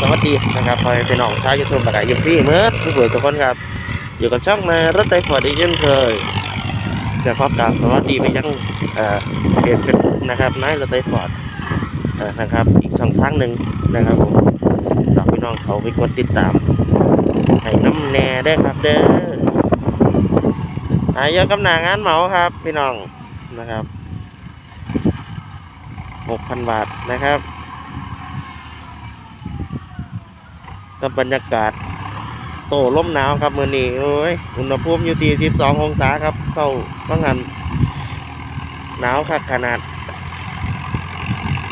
สวัสดีนะครับพ่อแม่พี่น้องชาวยูทูบประกาศยิมฟรีเมื่อสุขวยทุกคนครับ อยู่กับช่องนารถไฟฟอร์ดอีกเช่นเคยแต่ขอกราบสวัสดีไปยังเพจเฟซบุ๊กนะครับนายรถไฟฟอร์ดนะครับอีกช่องทางหนึ่งนะครับผมฝากพี่น้องเขาไปกดติดตามให้น้ำแน่ได้ครับเด้ออายกำหนางานเหมาครับ พี่น้องนะครับหกพันบาทนะครับ กับบรรยากาศ โตลมหนาวครับมือนี้โอ้ยอุณหภูมิอยู่ที่12องศาครับเศร้าบางหันหนาวคักขนาด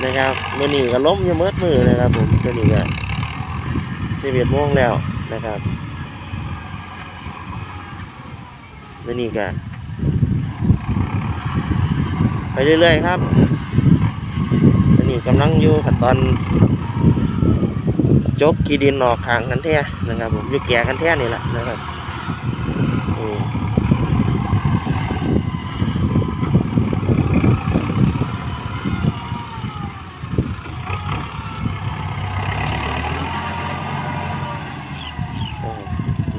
นะครับมือนี้ก็ลมอยู่เมิดมือนะครับ ผมมื้อนี้ก็11โมงแล้วนะครับมือนี้ก็ไปเรื่อยๆครับมือนี้กำลังอยู่ขั้นตอน จบขีดินออกขางกันแท้นะครับผมอยู่แก่กันแท้นี่แหละนะครับ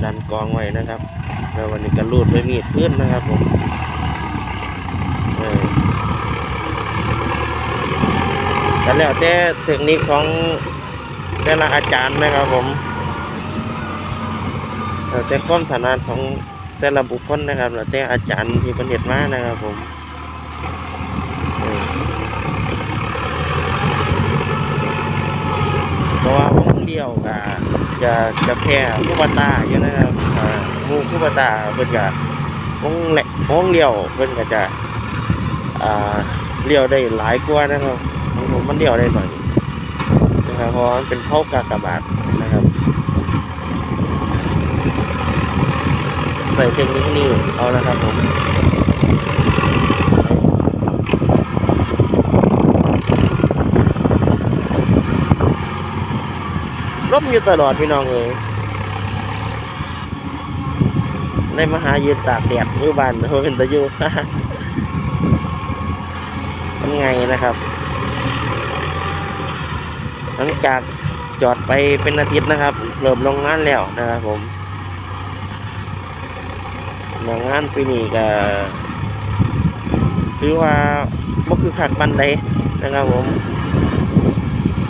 ดันกองไว้นะครับ แล้ววันนี้ก็รูดไปมีดขึ้นนะครับผมเออก็แล้วแต่เทคนิคของ แต่ละอาจารย์นะครับผมแล้วแต่ความถนัดของแต่ละบุคคลนะครับแล้วแต่อาจารย์ที่เป็นเห็ดมานะครับผมเพราะว่าวงเดียวก็จะจะแพ้คูบาตาอยู่นะครับมูคูบาตาเพิ่นก็วงแหลวงเดียวเพิ่นก็จะเลี้ยวได้หลายกว่านะครับผมมันเลี้ยวได้หน่อย นะครับ เพราะมันเป็นเข้ากากบาทนะครับ ใส่เทคนิคนี้เอาละครับผมร่มอยู่ตลอดพี่น้องเอยในมหายืนตากแดดอยู่บ้านเขาเป็นตะยูมันไงนะครับ หลังจากจอดไปเป็นอาทิตย์นะครับ เริ่มลงงานแล้วนะครับผมลงงานปีนี้ก็ถือว่าบ่คือขาดปันใดนะครับผม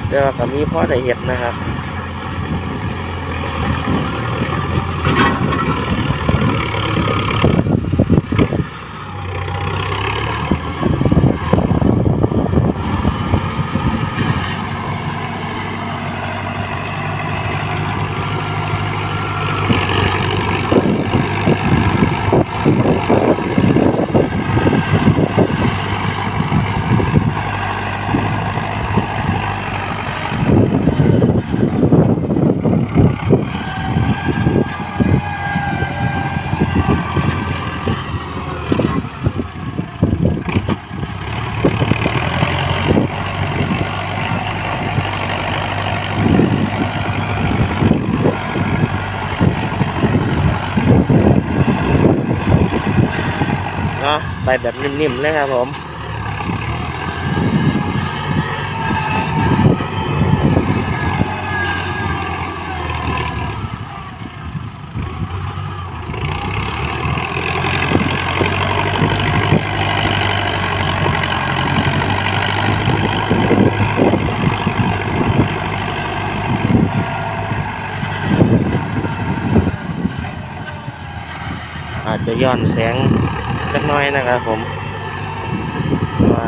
แต่ว่าก็มีพ่อได้เห็ดนะครับ เนาะไปแบบนิ่มๆเลยครับผมอาจจะย้อนแสง จักหน้อยนะครับผมว่า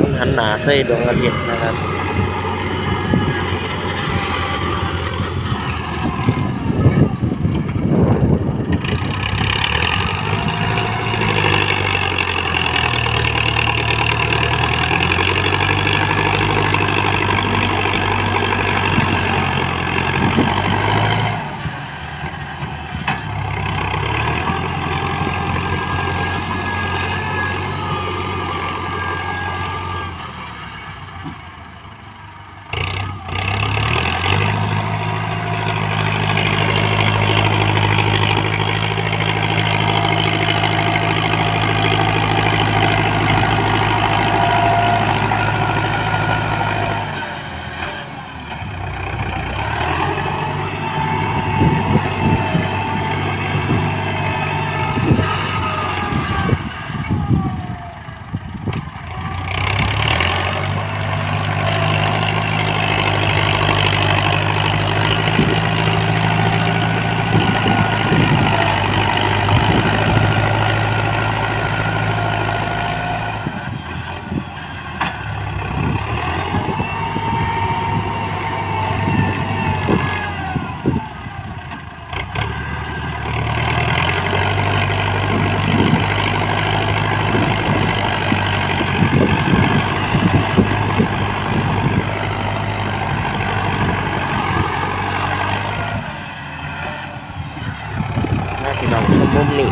มันหันหนาใส่ดวงอาทิตย์นะครับ নেই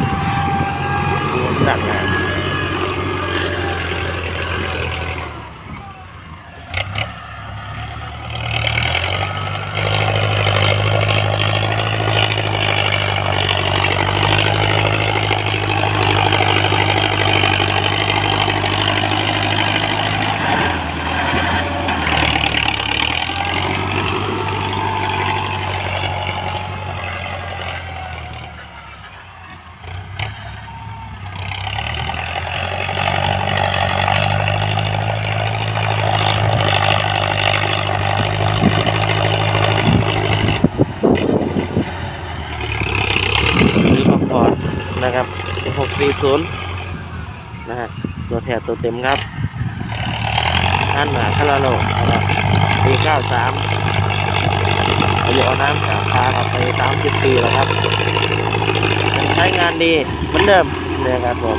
40นะฮะตัวแถบตัวเต็มครับท่านหนาคาราโลนะครับปี93อายุเอาน้ำจากพาครับไป 30 ปีแล้วครับ ใช้งานดีเหมือนเดิมเนี่ยครับผม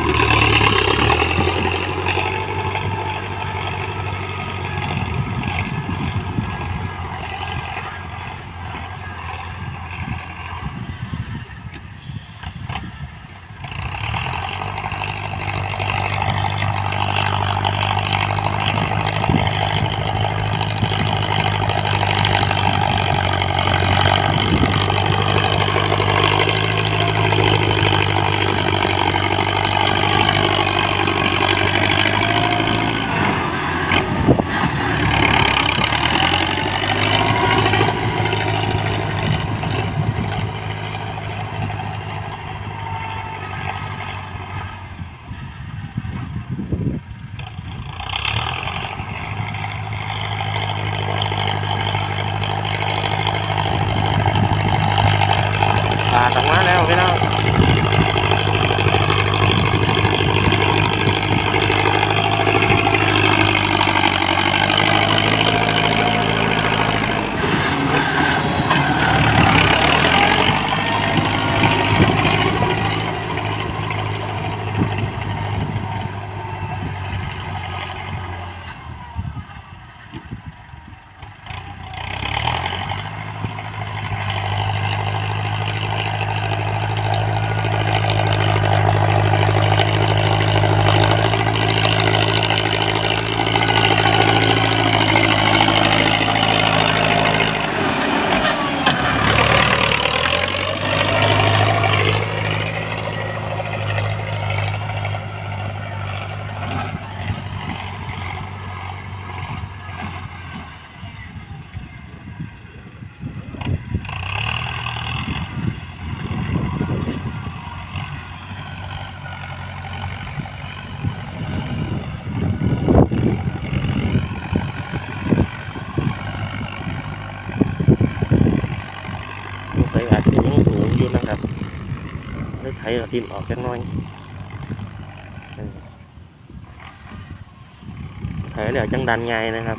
เลยไถเอาดินออกจักหน่อยเออไถแล้วจังดันไงนะครับ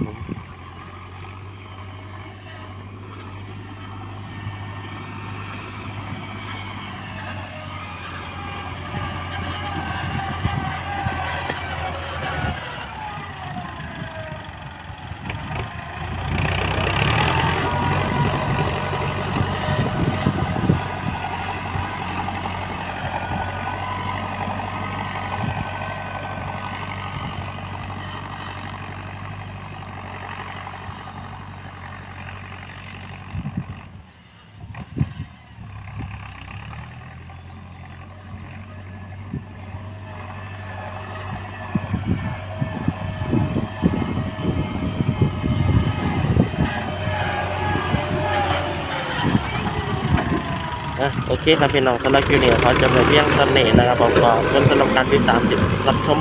อะโอเคครับพี่น้องสำหรับคลิปนี้ขาจะไปเพียงสำเนีนะครับผมขอบคุณสำหรับการติดตามติดรับชม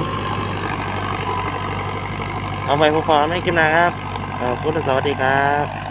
เอาไปพบกันในคลิปหนะครับขอบคุณและสวัสดีครับ